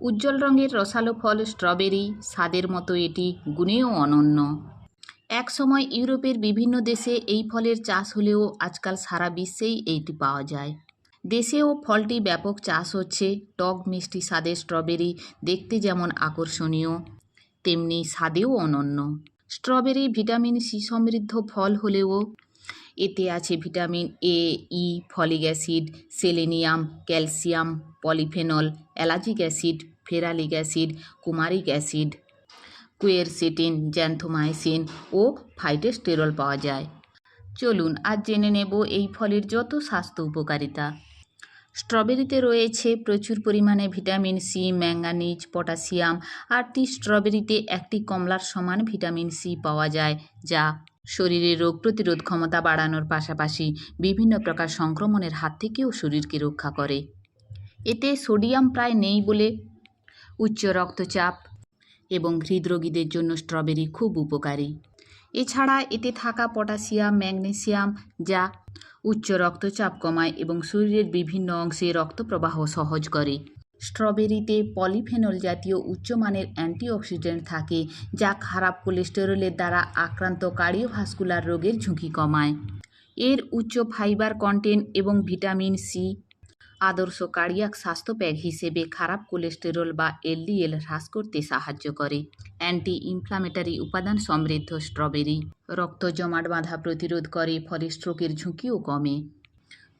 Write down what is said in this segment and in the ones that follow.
উজ্জ্বল রঙের রসালো ফল, স্ট্রবেরি, স্বাদের মতো এটি গুণেও অনন্য। একসময় ইউরোপের বিভিন্ন দেশে এই ফলের চাষ হলেও আজকাল সারা বিশ্বেই এইটি পাওয়া যায়। দেশেও ফলটি ব্যাপক চাষ হচ্ছে। টক, মিষ্টি স্বাদের স্ট্রবেরি দেখতে যেমন আকর্ষণীয়, তেমনি স্বাদেও অনন্য। স্ট্রবেরি ভিটামিন সি সমৃদ্ধ ফল হলেও এতে আছে vitamin A, E, folic acid, selenium, calcium polyphenol ellagic acid, ferulic acid, coumaric acid, quercetin xanthomycin O phytosterol পাওয়া যায়। চলুন আজ জেনে নেব এই ফলের যত স্বাস্থ্য উপকারিতা। স্ট্রবেরিতে রয়েছে প্রচুর পরিমাণে ভিটামিন সি, ম্যাঙ্গানিজ, পটাশিয়াম আটটি স্ট্রবেরিতে একটি কমলার সমান ভিটামিন সি পাওয়া যায়, যা শরীরের রোগ প্রতিরোধ ক্ষমতা বাড়ানোর পাশাপাশি বিভিন্ন প্রকার সংক্রমণের হাত থেকেও শরীরকে রক্ষা করে। এতে সোডিয়াম প্রায় নেই বলে উচ্চ রক্তচাপ এবং হৃদরোগীদের জন্য স্ট্রবেরি খুব উপকারী। এছাড়া এতে থাকা পটাশিয়াম, ম্যাগনেসিয়াম যা উচ্চ রক্তচাপ কমায় এবং শরীরের বিভিন্ন অংশে রক্ত প্রবাহ সহজ করে। স্ট্রবেরিতে পলিফেনল জাতীয় উচ্চমানের অ্যান্টিঅক্সিডেন্ট থাকে যা খারাপ কোলেস্টেরলের দ্বারা আক্রান্ত কার্ডিওভাস্কুলার রোগের ঝুঁকি কমায়। এর উচ্চ ফাইবার কন্টেন্ট এবং ভিটামিন সি আদর্শ কার্ডিয়াক স্বাস্থ্য প্যাক হিসেবে খারাপ কোলেস্টেরল বা এলডিএল হ্রাস করতে সাহায্য করে। অ্যান্টি ইনফ্লামেটারি উপাদান সমৃদ্ধ স্ট্রবেরি। রক্ত জমাট বাঁধা প্রতিরোধ করে, ফলে স্ট্রোকের ঝুঁকিও কমে।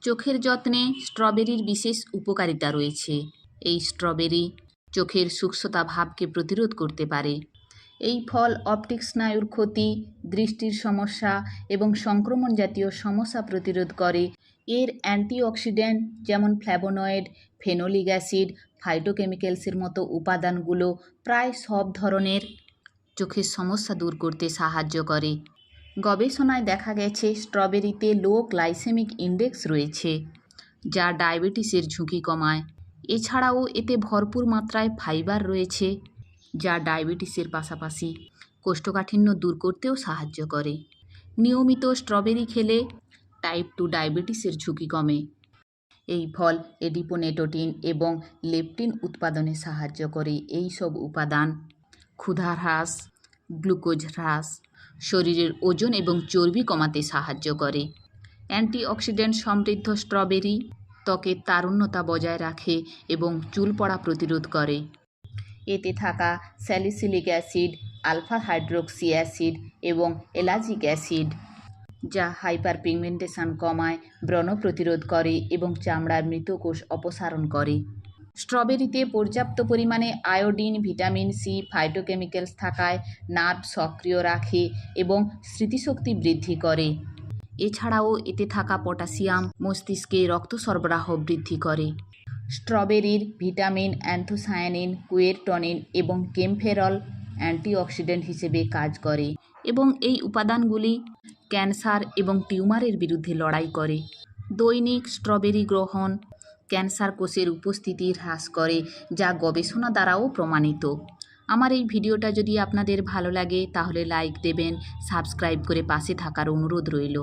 চোখের যত্নে স্ট্রবেরির বিশেষ উপকারিতা রয়েছে। এই স্ট্রবেরি চোখের সূক্ষ্মতা ভাবকে প্রতিরোধ করতে পারে। এই ফল অপটিক স্নায়ুর ক্ষতি, দৃষ্টির সমস্যা এবং সংক্রমণ জাতীয় সমস্যা প্রতিরোধ করে। এর অ্যান্টিঅক্সিডেন্ট যেমন ফ্ল্যাবোনয়েড ফেনোলিক অ্যাসিড, ফাইটোকেমিক্যালসের মতো উপাদানগুলো প্রায় সব ধরনের চোখের সমস্যা দূর করতে সাহায্য করে। গবেষণায় দেখা গেছে, স্ট্রবেরিতে লো গ্লাইসেমিক ইন্ডেক্স রয়েছে, যা ডায়াবেটিসের ঝুঁকি কমায়। এছাড়াও এতে ভরপুর মাত্রায় ফাইবার রয়েছে, যা ডায়াবেটিসের পাশাপাশি কোষ্ঠকাঠিন্য দূর করতেও সাহায্য করে। নিয়মিত স্ট্রবেরি খেলে টাইপ টু ডায়াবেটিসের ঝুঁকি কমে। এই ফল এডিপোনেটোটিন এবং লেপটিন উৎপাদনে সাহায্য করে এই সব উপাদান। ক্ষুধা হ্রাস, গ্লুকোজ হ্রাস, শরীরের ওজন এবং চর্বি কমাতে সাহায্য করে। অ্যান্টিঅক্সিডেন্ট সমৃদ্ধ স্ট্রবেরি ত্বকের তারুণ্যতা বজায় রাখে এবং চুল পড়া প্রতিরোধ করে। এতে থাকা salicylic acid, alpha hydroxy acid এবং এলাজিক অ্যাসিড। যা হাইপার পিগমেন্টেশন কমায় ব্রণ প্রতিরোধ করে এবং চামড়ার মৃত কোষ অপসারণ করে। স্ট্রবেরিতে পর্যাপ্ত পরিমাণে আয়োডিন, ভিটামিন সি, ফাইটোকেমিক্যালস থাকায় নার্ভ সক্রিয় রাখে এবং স্মৃতিশক্তি বৃদ্ধি করে। এছাড়াও এতে থাকা পটাশিয়াম মস্তিষ্কে রক্ত সরবরাহ বৃদ্ধি করে। স্ট্রবেরির ভিটামিন, অ্যান্থোসায়ানিন, কুয়েরটনিন এবং কেমফেরল অ্যান্টিঅক্সিডেন্ট হিসেবে কাজ করে এবং এই উপাদানগুলি ক্যান্সার এবং টিউমারের বিরুদ্ধে লড়াই করে। দৈনিক স্ট্রবেরি গ্রহণ ক্যান্সার কোষের উপস্থিতি হ্রাস করে, যা গবেষণা দ্বারাও প্রমাণিত। আমার এই ভিডিওটা যদি আপনাদের ভালো লাগে, তাহলে লাইক দেবেন, সাবস্ক্রাইব করে পাশে থাকার অনুরোধ রইল।